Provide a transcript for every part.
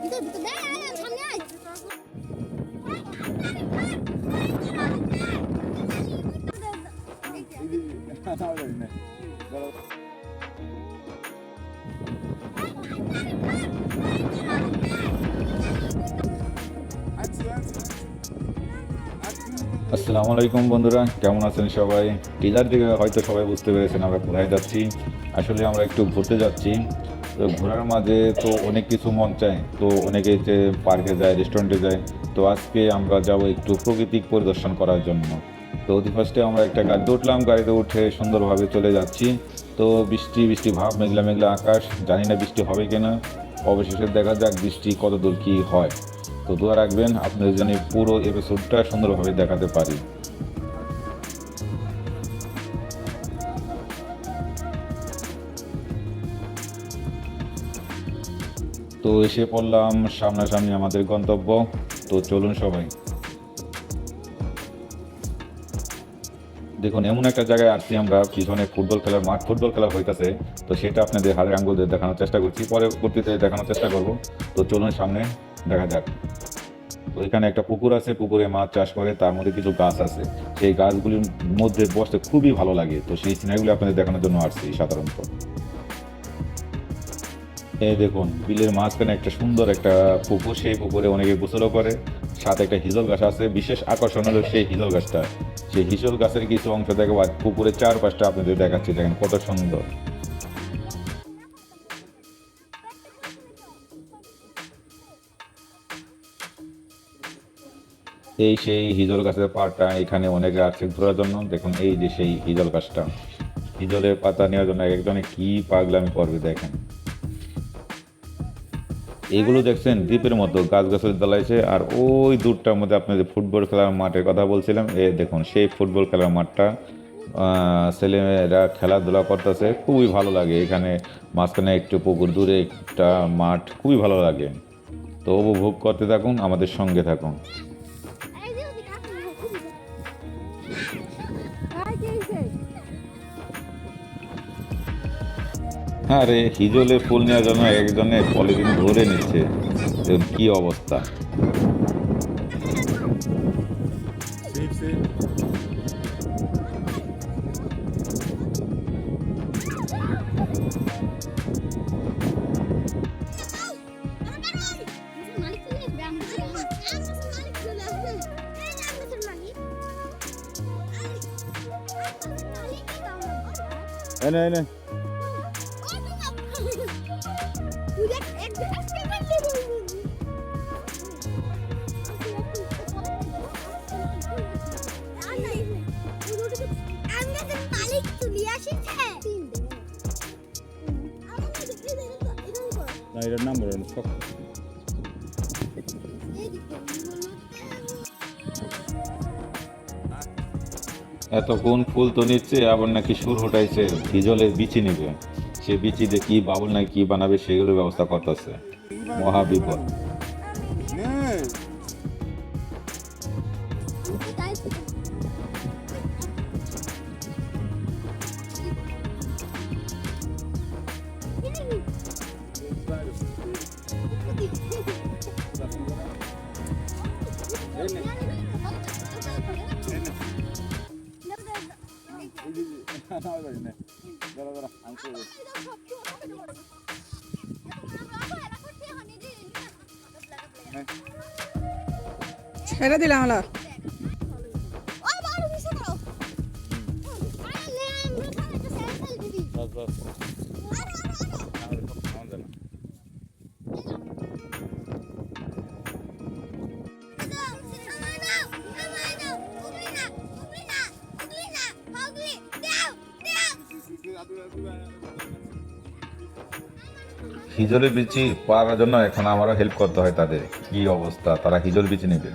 ভিতর ভিতর দেখ আসসালামু আলাইকুম বন্ধুরা, কেমন আছেন সবাই? টিলার দিকে হয়তো সবাই বুঝতে পেরেছেন, আমরা কোথায় যাচ্ছি। আসলে আমরা একটু ঘুরতে যাচ্ছি। তো ঘোরার মাঝে তো অনেক কিছু মন চায়। তো অনেকে যে পার্কে যায় রেস্টুরেন্টে যায়, তো আজকে আমরা যাব একটু প্রকৃতিক পরিদর্শন করার জন্য। তো অতি ফার্স্টে আমরা একটা গাড়িতে উঠলাম, গাড়িতে উঠে সুন্দরভাবে চলে যাচ্ছি। তো বৃষ্টি বৃষ্টি ভাব, মেঘলা মেঘলা আকাশ, জানি না বৃষ্টি হবে কিনা। অবশেষে দেখা যাক বৃষ্টি কত দূর কী হয়। তো দোয়া রাখবেন, আপনাদের জন্য পুরো এপিসোডটা সুন্দরভাবে দেখাতে পারি। তো এসে পড়লাম সামনাসামনি আমাদের গন্তব্য। তো চলুন সবাই। দেখুন, এমন একটা জায়গায় আসছি আমরা, পিছনে ফুটবল খেলার মাঠ, ফুটবল খেলা হইতেছে। তো সেটা আপনাদের হাতের আঙ্গুল দেখানোর চেষ্টা করছি, পরবর্তীতে দেখানোর চেষ্টা করব। তো চলুন সামনে। দেখা যাক। তো এখানে একটা পুকুর আছে, পুকুরে মাছ চাষ করে, তার মধ্যে কিছু গাছ আছে। সেই গাছগুলির মধ্যে বসতে খুবই ভালো লাগে। তো সেই সিনারিগুলো আপনাদের দেখানোর জন্য আসছি সাধারণত। এই দেখুন, বিলের মাঝখানে একটা সুন্দর একটা পুকুর, সেই পুকুরে অনেকে গোসলও করে। সাথে একটা হিজল গাছ আছে, বিশেষ আকর্ষণ হলো সেই হিজল গাছটা। সেই হিজল গাছের কিছু অংশ দেখে পুকুরের চারপাশটা আপনাদের দেখাচ্ছি, দেখেন কত সুন্দর। এই সেই হিজল গাছের পাটা এখানে অনেকে আছে ঘোরার জন্য। দেখুন, এই যে সেই হিজল গাছটা। হিজলের পাতা নেওয়ার জন্য একজনে কি পাগলামি করবে দেখেন। এগুলো দেখছেন, দ্বীপের মতো গাছ গাছের জ্বালাইছে আর ওই দূরটার মধ্যে আপনি যে ফুটবল খেলার মাঠের কথা বলছিলাম, এ দেখুন, সেই ফুটবল খেলার মাঠটা ছেলেমেয়েরা খেলাধুলা করতেছে, খুবই ভালো লাগে। এখানে মাঝখানে একটু পুকুর দূরে একটা মাঠ, খুবই ভালো লাগে। তো উপভোগ করতে থাকুন, আমাদের সঙ্গে থাকুন। হ্যাঁ রে হিজলে ফুল নেওয়ার জন্য একজনের পলিথিন ধরে নিচ্ছে। কি অবস্থা। মালিক চলে না এটার এতক্ষণ ফুল তো নিচ্ছে, আবার নাকি সুর হটাইছে হিজলের বিচি নেবে? সে বিচি দিয়ে কি বাবুল না কি বানাবে, সেগুলোর ব্যবস্থা করতেছে। মহা বিপদ ছেড়ে দিলাম হলো হিজলের বিচি পাওয়ার জন্য এখন আমারও হেল্প করতে হয় তাদের। কি অবস্থা? তারা হিজল বিচি নেবে।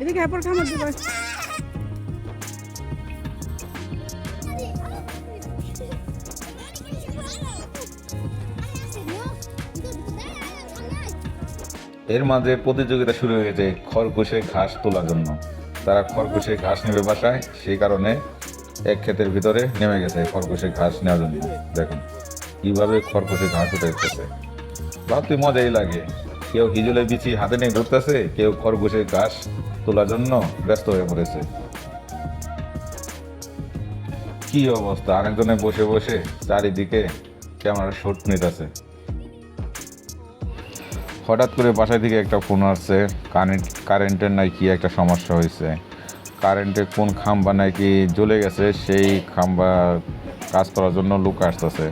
এদিকে হ্যাপর খামার দিবা এর মাঝে প্রতিযোগিতা শুরু হয়ে গেছে খরগোশে ঘাস তোলার জন্য। তারা খরগোশে ঘাস নেবে বাসায়, সেই কারণে এক ক্ষেতের ভিতরে নেমে গেছে খরগোশে ঘাস নেওয়ার জন্য। দেখুন, কীভাবে খরগোশে ঘাস উঠে গেছে ভাবতে মজাই লাগে। কেউ হিজলে বিচি হাতে নিয়ে ঘুরতেছে, কেউ খরগোশে ঘাস তোলার জন্য ব্যস্ত হয়ে পড়েছে। কি অবস্থা? আরেকজনে বসে বসে চারিদিকে ক্যামেরা শুট নিতেছে। হঠাৎ করে বাসায় থেকে একটা ফোন আসছে কারেন্ট কারেন্টের নাই কি একটা সমস্যা হয়েছে। কারেন্টের কোন খাম্বা নাকি জ্বলে গেছে সেই খাম্বা কাজ করার জন্য লোক আসতেছে।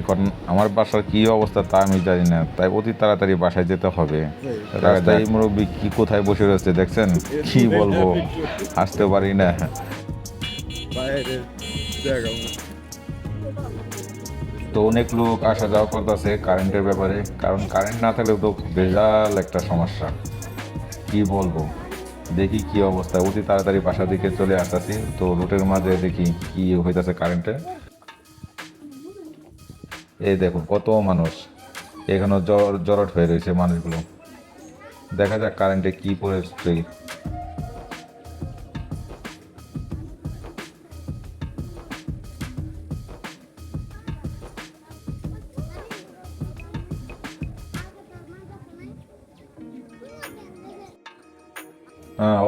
এখন আমার বাসার কি অবস্থা তা আমি জানি না তাই অতি তাড়াতাড়ি বাসায় যেতে হবে। এই মুরব্বী কি কোথায় বসে রয়েছে দেখছেন? কি বলব আসতে পারি না। তো অনেক লোক আসা যাওয়া করতেছে কারেন্টের ব্যাপারে। কারণ কারেন্ট না থাকলে তো বেজাল একটা সমস্যা। কি বলব? দেখি কি অবস্থা। অতি তাড়াতাড়ি বাসার দিকে চলে আসতেছি। তো রুটের মাঝে দেখি কি হইতাছে কারেন্টে এই দেখো, কত মানুষ। এখানে জ- জড়ট হয়ে রয়েছে মানুষগুলো। দেখা যাক কারেন্টে কি পড়েছে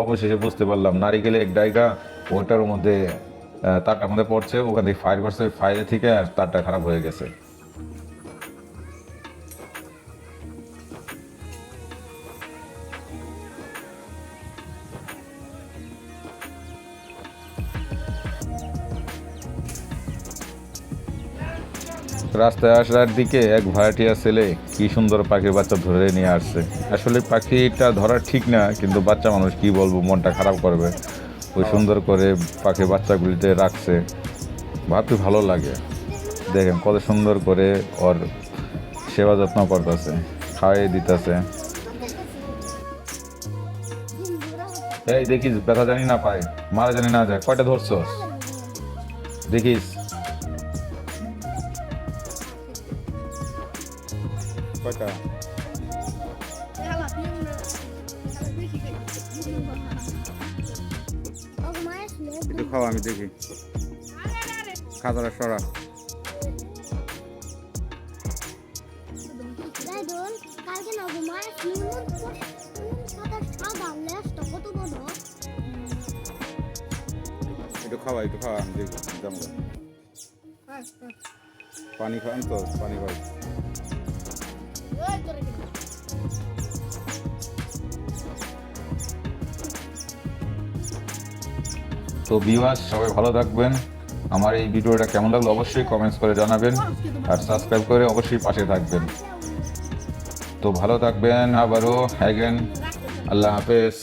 অবশেষে বুঝতে পারলাম। নারিকেলের এক ডাইগা ওটার মধ্যে তারটার মধ্যে পড়ছে, ওখান থেকে ফায়ার করছে ফায়ারে থেকে আর তারটা খারাপ হয়ে গেছে। রাস্তায় আসার দিকে এক ভাড়াটিয়া ছেলে কি সুন্দর পাখির বাচ্চা ধরে নিয়ে আসছে। আসলে পাখিটা ধরা ঠিক না, কিন্তু বাচ্চা মানুষ কি বলব, মনটা খারাপ করবে। ওই সুন্দর করে পাখির বাচ্চাগুলিতে রাখছে। ভাবতে ভালো লাগে। দেখেন কত সুন্দর করে ওর সেবা যত্ন করতেছে খাওয়াই দিতেছে। এই দেখিস, ব্যথা জানি না পায়, মারা জানি না যায়, কয়টা ধরছস? দেখিস। কয়টা? একটু খাও আমি দেখি। খাতাটা সরা। একটু খাওয়া একটু খাওয়া আমি দেখি যেমন পানি খাওয়ান তো পানি গেল তো ভিউয়ার্স সবাই ভালো থাকবেন। আমার এই ভিডিওটা কেমন লাগল অবশ্যই কমেন্টস করে জানাবেন আর সাবস্ক্রাইব করে অবশ্যই পাশে থাকবেন। তো ভালো থাকবেন আবারও হ্যাগেন আল্লাহ হাফেজ।